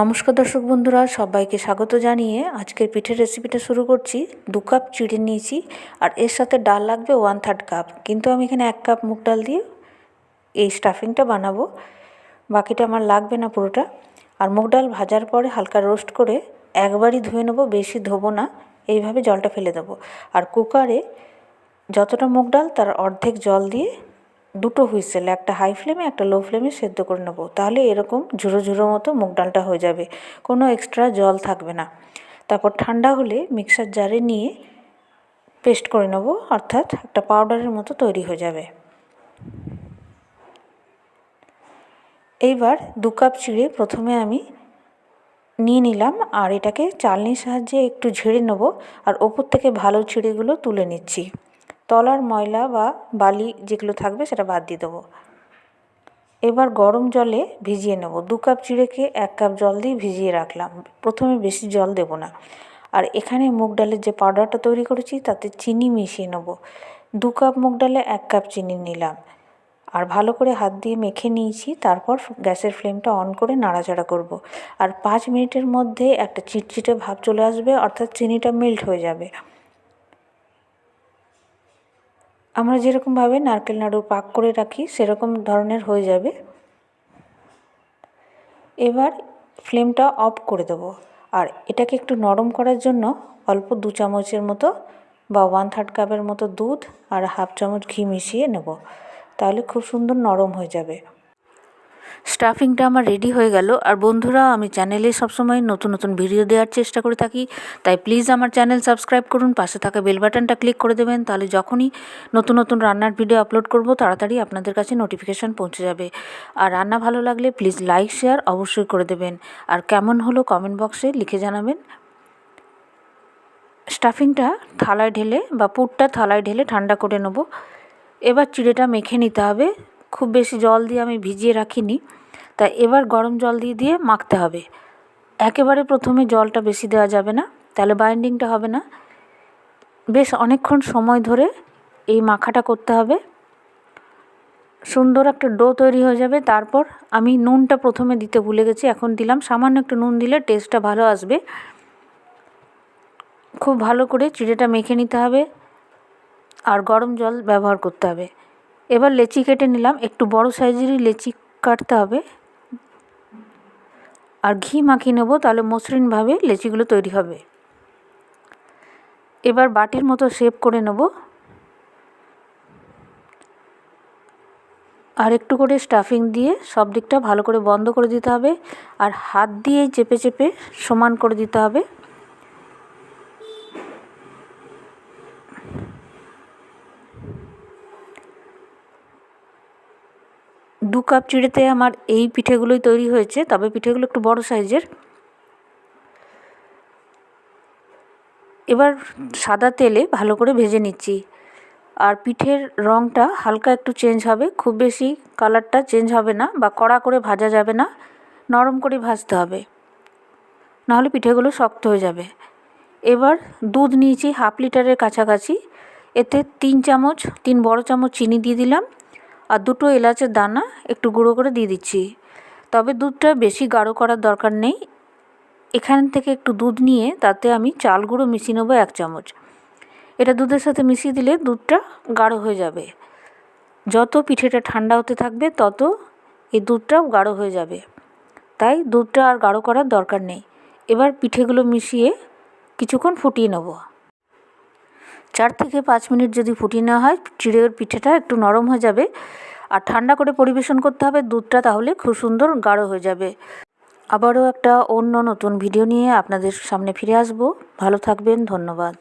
নমস্কার দর্শক বন্ধুরা, সবাইকে স্বাগত জানিয়ে আজকের পিঠের রেসিপিটা শুরু করছি। দু কাপ চিড়ে নিয়েছি আর এর সাথে ডাল লাগবে ওয়ান থার্ড কাপ কিন্তু আমি এখানে এক কাপ মুগ ডাল দিয়ে এই স্টাফিংটা বানাবো। বাকিটা আমার লাগবে না পুরোটা। আর মুগ ডাল ভাজার পরে হালকা রোস্ট করে একবারই ধুয়ে নেব, বেশি ধোবো না। এইভাবে জলটা ফেলে দেবো। আর কুকারে যতটা মুগ ডাল, তার অর্ধেক জল দিয়ে দুটো হুইসেল, একটা হাই ফ্লেমে একটা লো ফ্লেমে সেদ্ধ করে নেব। তাহলে এরকম ঝুরো ঝুরো মতো মুগ ডালটা হয়ে যাবে। কোনো এক্সট্রা জল থাকবে না। তারপর ঠান্ডা হলে মিক্সার জারে নিয়ে পেস্ট করে নেব, অর্থাৎ একটা পাউডারের মতো তৈরি হয়ে যাবে। এইবার দু কাপ চিড়ে প্রথমে আমি নিয়ে নিলাম আর এটাকে চালনির সাহায্যে একটু ঝেড়ে নেব। আর ওপর থেকে ভালো চিড়েগুলো তুলে নিচ্ছি। তলার ময়লা বা বালি যেগুলো থাকবে সেটা বাদ দিয়ে দেবো। এবার গরম জলে ভিজিয়ে নেব। দু কাপ চিড়েকে এক কাপ জল দিয়ে ভিজিয়ে রাখলাম। প্রথমে বেশি জল দেব না। আর এখানে মুগ ডালের যে পাউডারটা তৈরি করেছি, তাতে চিনি মিশিয়ে নেব। দু কাপ মুগ ডালে এক কাপ চিনি নিলাম। আর ভালো করে হাত দিয়ে মেখে নিয়েছি, তারপর গ্যাসের ফ্লেমটা অন করে নাড়াচাড়া করব। আর পাঁচ মিনিটের মধ্যে একটা চিটচিটে ভাব চলে আসবে, অর্থাৎ চিনিটা মেল্ট হয়ে যাবে। আমরা যেরকমভাবে নারকেল নাড়ু পাক করে রাখি, সেরকম ধরনের হয়ে যাবে। এবার ফ্লেমটা অফ করে দেবো। আর এটাকে একটু নরম করার জন্য অল্প দু চামচের মতো বা ওয়ান থার্ড কাপের মতো দুধ আর হাফ চামচ ঘি মিশিয়ে নেব। তাহলে খুব সুন্দর নরম হয়ে যাবে। স্টাফিংটা আমার রেডি হয়ে গেল। আর বন্ধুরা, আমি চ্যানেলে সবসময় নতুন নতুন ভিডিও দেওয়ার চেষ্টা করে থাকি। তাই প্লিজ আমার চ্যানেল সাবস্ক্রাইব করুন, পাশে থাকা বেল বাটনটা ক্লিক করে দেবেন। তাহলে যখনই নতুন নতুন রান্নার ভিডিও আপলোড করব, তাড়াতাড়ি আপনাদের কাছে নোটিফিকেশান পৌঁছে যাবে। আর রান্না ভালো লাগলে প্লিজ লাইক শেয়ার অবশ্যই করে দেবেন। আর কেমন হলো কমেন্ট বক্সে লিখে জানাবেন। স্টাফিংটা থালায় ঢেলে বা পুরটা থালায় ঢেলে ঠান্ডা করে নেব। এবার চিড়েটা মেখে নিতে হবে। খুব বেশি জল দিয়ে আমি ভিজিয়ে রাখিনি। তা এবার গরম জল দিয়ে দিয়ে মাখতে হবে। একেবারে প্রথমে জলটা বেশি দেওয়া যাবে না, তাহলে বাইন্ডিংটা হবে না। বেশ অনেকক্ষণ সময় ধরে এই মাখাটা করতে হবে। সুন্দর একটা ডো তৈরি হয়ে যাবে। তারপর আমি নুনটা প্রথমে দিতে ভুলে গেছি, এখন দিলাম। সামান্য একটু নুন দিলে টেস্টটা ভালো আসবে। খুব ভালো করে চিড়েটা মেখে নিতে হবে। আর গরম জল ব্যবহার করতে হবে। এবার লেচি কেটে নিলাম। একটু বড় সাইজেরই লেচি কাটতে হবে। আর ঘি মাখিয়ে নেব, তাহলে মসৃণভাবে লেচিগুলো তৈরি হবে। এবার বাটির মতো শেপ করে নেব। আর একটু করে স্টাফিং দিয়ে সব দিকটা ভালো করে বন্ধ করে দিতে হবে। আর হাত দিয়ে চেপে চেপে সমান করে দিতে হবে। দু কাপ চিড়েতে আমার এই পিঠেগুলোই তৈরি হয়েছে, তবে পিঠেগুলো একটু বড় সাইজের। এবার সাদা তেলে ভালো করে ভেজে নিচ্ছি। আর পিঠের রঙটা হালকা একটু চেঞ্জ হবে, খুব বেশি কালারটা চেঞ্জ হবে না বা কড়া করে ভাজা যাবে না, নরম করে ভাজতে হবে। নাহলে পিঠেগুলো শক্ত হয়ে যাবে। এবার দুধ নিয়েছি হাফ লিটারের কাছাকাছি, এতে তিন চামচ, তিন বড় চামচ চিনি দিয়ে দিলাম। আর দুটো এলাচের দানা একটু গুঁড়ো করে দিয়ে দিচ্ছি। তবে দুধটা বেশি গাঢ় করার দরকার নেই। এখান থেকে একটু দুধ নিয়ে তাতে আমি চাল গুঁড়ো মিশিয়ে নেব এক চামচ। এটা দুধের সাথে মিশিয়ে দিলে দুধটা গাঢ় হয়ে যাবে। যত পিঠেটা ঠান্ডা হতে থাকবে, তত এই দুধটাও গাঢ় হয়ে যাবে। তাই দুধটা আর গাঢ় করার দরকার নেই। এবার পিঠেগুলো মিশিয়ে কিছুক্ষণ ফুটিয়ে নেব। চার থেকে পাঁচ মিনিট যদি ফুটিয়ে নেওয়া হয়, চিড়ের পিঠেটা একটু নরম হয়ে যাবে আর ঠান্ডা করে পরিবেশন করতে হবে। দুধটা তাহলে খুব সুন্দর গাঢ় হয়ে যাবে। আবারও একটা অন্য নতুন ভিডিও নিয়ে আপনাদের সামনে ফিরে আসব। ভালো থাকবেন, ধন্যবাদ।